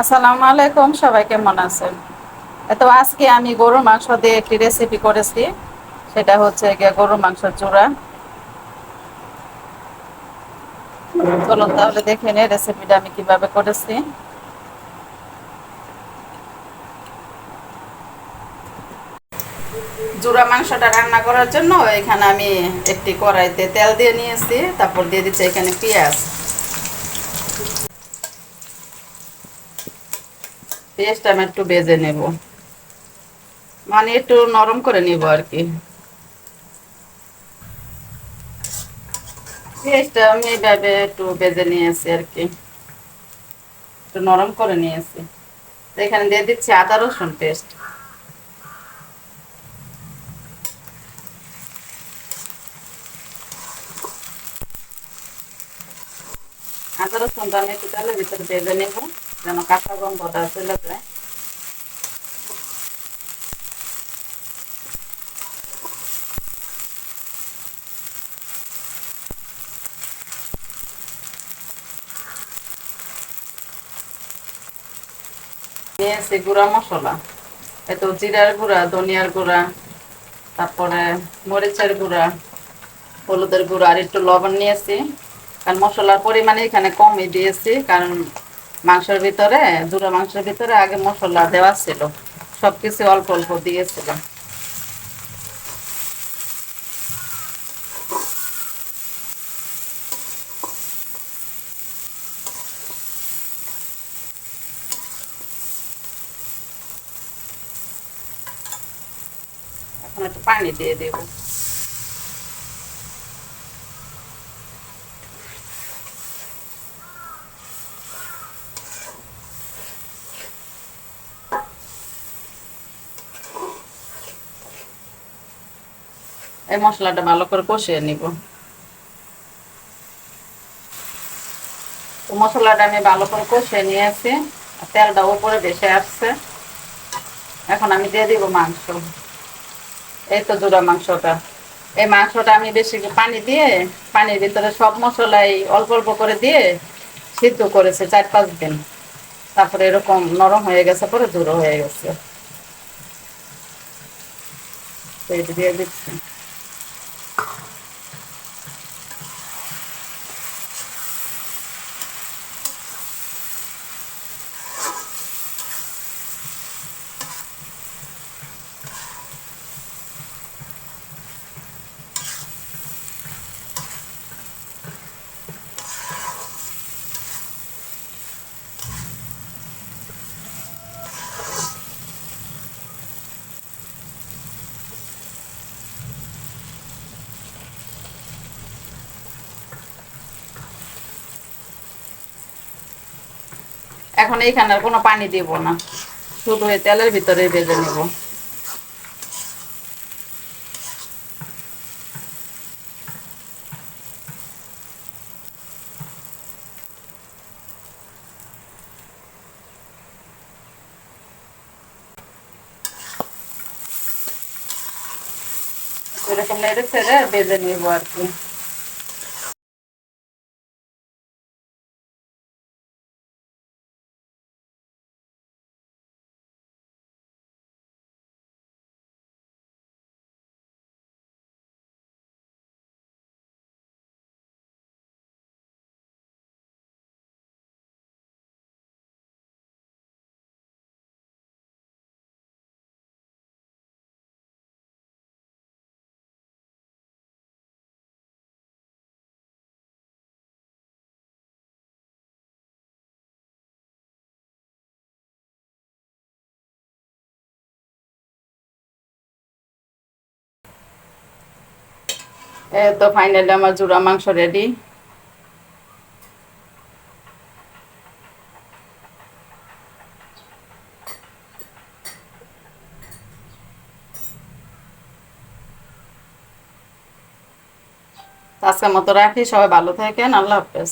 আসসালামু আলাইকুম, সবাই কেমন আছেন? তো আজকে আমি গরুর মাংস দিয়ে একটি রেসিপি করেছি, সেটা হচ্ছে গিয়ে গরুর মাংসের চূড়া। চলুন তাহলে দেখে নিই রেসিপিটা আমি কীভাবে করেছি। জুড়া মাংসটা রান্না করার জন্য এখানে আমি একটি কড়াইতে তেল দিয়ে নিয়েছি, তারপর দিয়ে দিচ্ছি এখানে পেঁয়াজ। পেঁয়াজটা আমি একটু বেজে নেব। মানে একটু নরম করে নিব আর কি। পেঁয়াজটা আমি এইভাবে একটু বেজে নিয়েছি আর কি। একটু নরম করে নিয়েছি। এখানে দিয়ে দিচ্ছি আদা রসুন পেস্ট আদা রসুনটা আমি একটু তেলের ভিতরে বেজে নেব। যেন কাঁচা গন্ধটা চলে যায়। নিয়েছি গুঁড়া মশলা এত জিরার গুঁড়া, ধনিয়ার গুঁড়া, তারপরে মরিচের গুঁড়া, হলুদের গুঁড়া, আর একটু লবণ নিয়েছি। কারণ মশলার পরিমাণ এখানে কমই দিয়েছি, কারণ মাংসের ভিতরে, দুটো মাংসের ভিতরে আগে মশলা দেওয়া ছিল। সব কিছু অল্প অল্প দিয়েছিলাম। এখন একটু পানি দিয়ে দেবো। এই মশলাটা ভালো করে কষিয়ে নিব। মশলাটা আমি ভালো করে কষিয়ে নিয়েছি তেলটা উপরে বেশি আসছে। এখন আমি দিয়ে দিব মাংস। এই তো জোড়া মাংসটা। এই মাংসটা আমি বেশি পানি দিয়ে, পানির ভিতরে সব মশলাই অল্প অল্প করে দিয়ে সিদ্ধ করেছে চার পাঁচ দিন। তারপরে এরকম নরম হয়ে গেছে, পরে জোড়ো হয়ে গেছে। দিয়ে দিচ্ছি। এখন এইখানে কোনো পানি দিব না। শুধু এই তেলের ভিতরে ভেজে নেব। এরকম নেড়ে ছেড়ে বেজে নিব আর কি। তো ফাইনালি আমার জুড়া মাংস রেডি আজকের মতো রাখি সবাই ভালো থাকেন আল্লাহ হাফেজ।